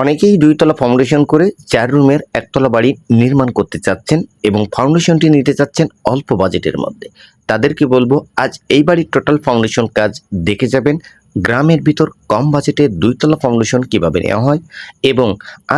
অনেকেই দুইতলা ফাউন্ডেশন করে চার রুমের একতলা বাড়ি নির্মাণ করতে চাচ্ছেন এবং ফাউন্ডেশনটি নিতে চাচ্ছেন অল্প বাজেটের মধ্যে। তাদেরকে বলব, আজ এই বাড়ির টোটাল ফাউন্ডেশন কাজ দেখে যাবেন। গ্রামের ভিতর কম বাজেটে দুইতলা ফাউন্ডেশন কীভাবে নেওয়া হয় এবং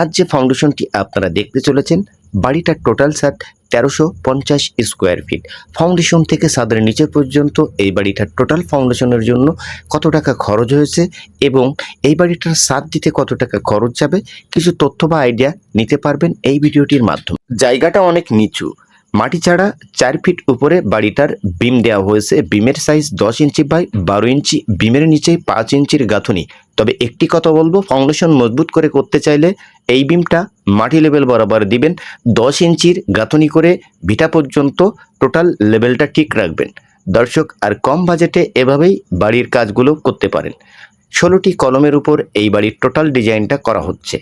আজ যে ফাউন্ডেশনটি আপনারা দেখতে চলেছেন, বাড়িটার টোটাল সাত তেরোশো পঞ্চাশ স্কোয়ার ফিট। ফাউন্ডেশন থেকে সাদের নিচে পর্যন্ত এই বাড়িটার টোটাল ফাউন্ডেশনের জন্য কত টাকা খরচ হয়েছে এবং এই বাড়িটার সাদ দিতে কত টাকা খরচ যাবে কিছু তথ্য বা আইডিয়া নিতে পারবেন এই ভিডিওটির মাধ্যমে। জায়গাটা অনেক নিচু। মাটি ছাড়া চার ফিট উপরে বাড়িটার বিম দেওয়া হয়েছে। বিমের সাইজ দশ ইঞ্চি বাই বারো ইঞ্চি। বিমের নিচেই পাঁচ ইঞ্চির গাঁথুনি। তবে একটি কথা বলব ফাউন্ডেশন মজবুত করে করতে চাইলে এই বিমটা মাটি লেভেল বরাবর দিবেন। দশ ইঞ্চির গাঁথনি করে ভিটা পর্যন্ত টোটাল লেভেলটা ঠিক রাখবেন। দর্শক, আর কম বাজেটে এভাবেই বাড়ির কাজগুলো করতে পারেন। ষোলোটি কলমের উপর এই বাড়ির টোটাল ডিজাইনটা করা হচ্ছে।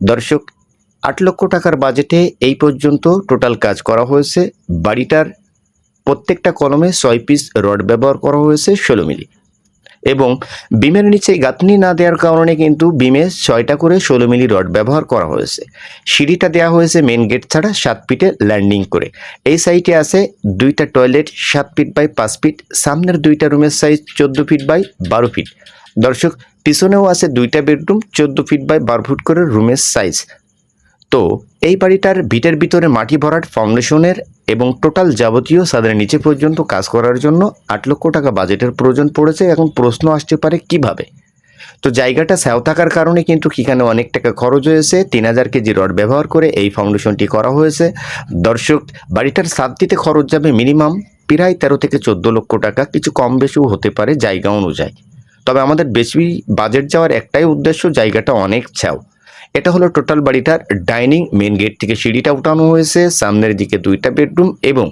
দর্শক, আট লক্ষ টাকার বাজেটে এই পর্যন্ত টোটাল কাজ করা হয়েছে। বাড়িটার প্রত্যেকটা কলমে ছয় পিস রড ব্যবহার করা হয়েছে ষোলো মিলি। এবং বিমের নিচে গাঁথনি না দেওয়ার কারণে কিন্তু বিমে ছয়টা করে ষোলো মিলি রড ব্যবহার করা হয়েছে। সিঁড়িটা দেওয়া হয়েছে মেন গেট ছাড়া সাত ফিটে ল্যান্ডিং করে। এই সাইটে আছে দুইটা টয়লেট সাত ফিট বাই পাঁচ ফিট, সামনের দুইটা রুমের সাইজ চোদ্দ ফিট বাই বারো ফিট। দর্শক, পিছনেও আছে দুইটা বেডরুম চোদ্দ ফিট বাই বারো ফুট করে রুমের সাইজ তো এই বাড়িটার ভিটের ভিতরে মাটি ভরাট ফাউন্ডেশনের এবং টোটাল যাবতীয় সাদের নিচে পর্যন্ত কাজ করার জন্য আট লক্ষ টাকা বাজেটের প্রয়োজন পড়েছে। এখন প্রশ্ন আসতে পারে কীভাবে? তো জায়গাটা স্যাও থাকার কারণে কিন্তু এখানে অনেক টাকা খরচ হয়েছে। তিন হাজার কেজি রড ব্যবহার করে এই ফাউন্ডেশনটি করা হয়েছে। দর্শক, বাড়িটার সাত দিতে খরচ যাবে মিনিমাম প্রায় তেরো থেকে চোদ্দ লক্ষ টাকা। কিছু কম বেশিও হতে পারে জায়গা অনুযায়ী। তবে আমাদের বেশি বাজেট যাওয়ার একটাই উদ্দেশ্য জায়গাটা অনেক ছাও এটা হলো টোটাল বাড়িটার ডাইনিং মেন গেট থেকে সিঁড়িটা উঠানো হয়েছে, সামনের দিকে দুইটা বেডরুম এবং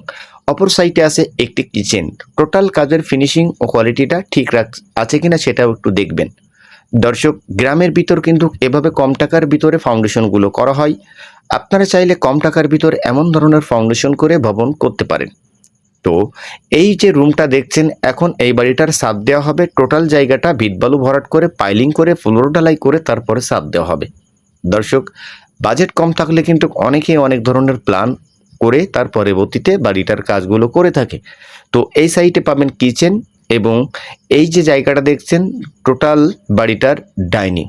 অপর সাইডে আছে একটি কিচেন। টোটাল কাজের ফিনিশিং ও কোয়ালিটিটা ঠিক রাখ, আছে কিনা সেটাও একটু দেখবেন। দর্শক, গ্রামের ভিতর কিন্তু এভাবে কম টাকার ভিতরে ফাউন্ডেশনগুলো করা হয়। আপনারা চাইলে কম টাকার ভিতর এমন ধরনের ফাউন্ডেশন করে ভবন করতে পারেন। তো এই যে রুমটা দেখছেন, এখন এই বাড়িটার সাপ দেওয়া হবে। টোটাল জায়গাটা ভিতবালু ভরাট করে, পাইলিং করে, ফ্লোর ঢালাই করে তারপরে সাপ দেওয়া হবে। দর্শক বাজেট কম থাকলে কিন্তু অনেকেই অনেক ধরনের প্ল্যান করে তার পরবর্তীতে বাড়িটার কাজগুলো করে থাকে। তো এই সাইটে পাবেন কিচেন এবং এই যে জায়গাটা দেখছেন টোটাল বাড়িটার ডাইনিং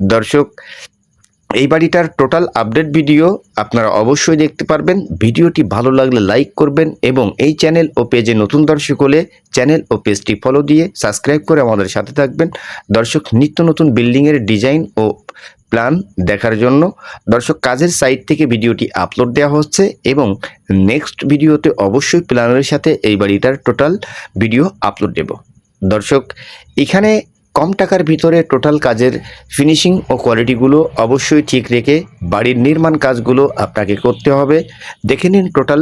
দর্শক, এই বাড়িটার টোটাল আপডেট ভিডিও আপনারা অবশ্যই দেখতে পারবেন। ভিডিওটি ভালো লাগলে লাইক করবেন এবং এই চ্যানেল ও পেজে নতুন দর্শক হলে চ্যানেল ও পেজটি ফলো দিয়ে সাবস্ক্রাইব করে আমাদের সাথে থাকবেন। দর্শক, নিত্য নতুন বিল্ডিংয়ের ডিজাইন ও প্ল্যান দেখার জন্য। দর্শক, কাজের সাইট থেকে ভিডিওটি আপলোড দেওয়া হচ্ছে এবং নেক্সট ভিডিওতে অবশ্যই প্ল্যানের সাথে এই বাড়িটার টোটাল ভিডিও আপলোড দেব। দর্শক, এখানে কম টাকার ভিতরে টোটাল কাজের ফিনিশিং ও কোয়ালিটিগুলো অবশ্যই ঠিক রেখে বাড়ির নির্মাণ কাজগুলো আপনাকে করতে হবে। দেখে নিন টোটাল